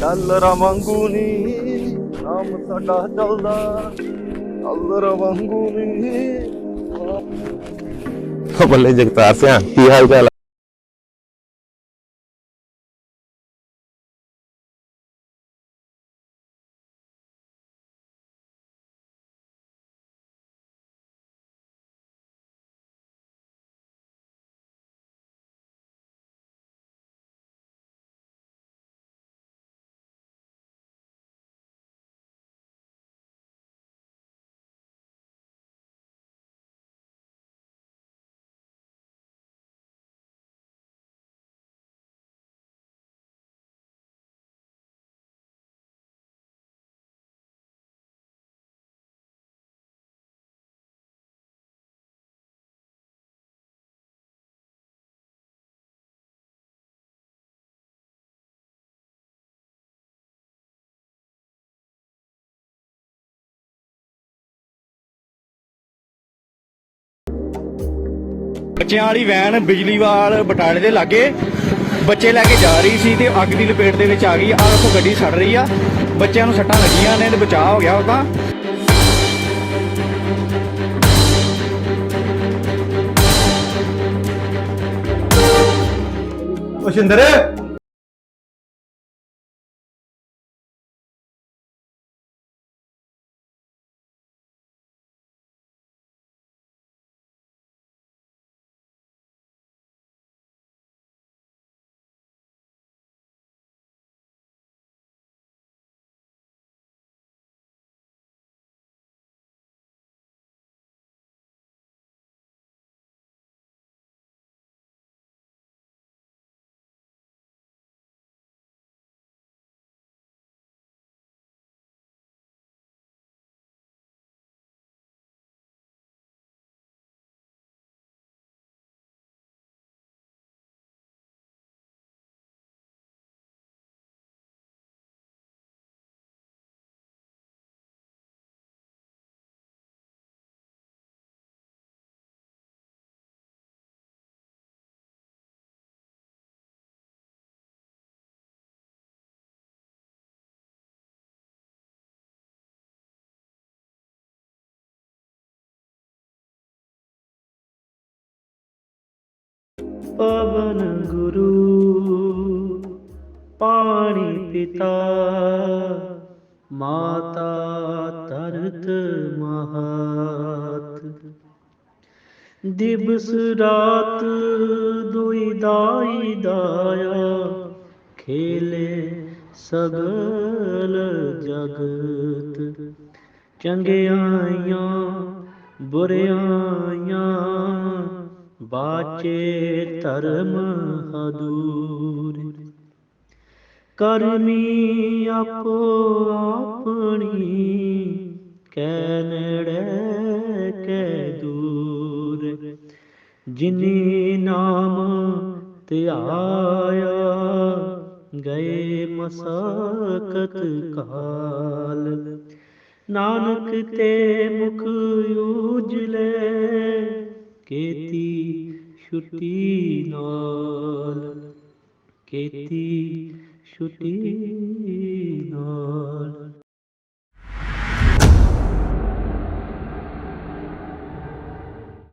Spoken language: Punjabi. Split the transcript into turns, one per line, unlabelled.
ਡਾਲਰਾਂ ਵਾਂਗੂ ਨੀ ਨਾਮ ਸਾਡਾ ਚੱਲਦਾ ਡਾਲਰਾਂ ਵਾਂਗੂ ਨੀ
ਉਹ ਬੱਲੇ ਜਗਤਾਰ ਸਿਆ ਕੀ ਹਾਲ ਚਾਲ
ਬੱਚਿਆਂ ਵਾਲੀ ਵੈਨ ਬਿਜਲੀਵਾਲ ਬਟਾਲੇ ਦੇ ਲਾਗੇ ਬੱਚੇ ਲੈ ਕੇ ਜਾ ਰਹੀ ਸੀ ਤੇ ਅੱਗ ਦੀ ਲਪੇਟ ਦੇ ਵਿੱਚ ਆ ਗਈ। ਆਹ ਦੇਖੋ ਗੱਡੀ ਸੜ ਰਹੀ ਆ। ਬੱਚਿਆਂ ਨੂੰ ਸੱਟਾਂ ਲੱਗੀਆਂ ਨੇ ਤੇ ਬਚਾਅ ਹੋ ਗਿਆ ਉਹਦਾ।
ਓ ਸ਼ਿੰਦਰ
ਪਵਨ ਗੁਰੂ, ਪਾਣੀ ਪਿਤਾ, ਮਾਤਾ ਤਰਤ ਮਹਾਤ ਦਿਵਸ ਰਾਤ ਦੁਈ ਦਾਈ ਦਾਇਆ, ਖੇਲੇ ਸਗਲ ਜਗਤ। ਚੰਗਿਆਈਆਂ ਬੁਰਿਆਈਆਂ ਬਾਚੇ ਧਰਮ ਹਦੂਰ। ਕਰਮੀ ਆਪੋ ਆਪਣੀ ਕੈ ਕੈ ਦੂਰ। ਜਿਨੀ ਨਾਮ ਧਿਆਇਆ, ਗਏ ਮਸਕਤ ਕਾਲ। ਨਾਨਕ ਤੇ ਮੁਖ ਉਜਲੇ কেতি ছুটি নল কেতি ছুটি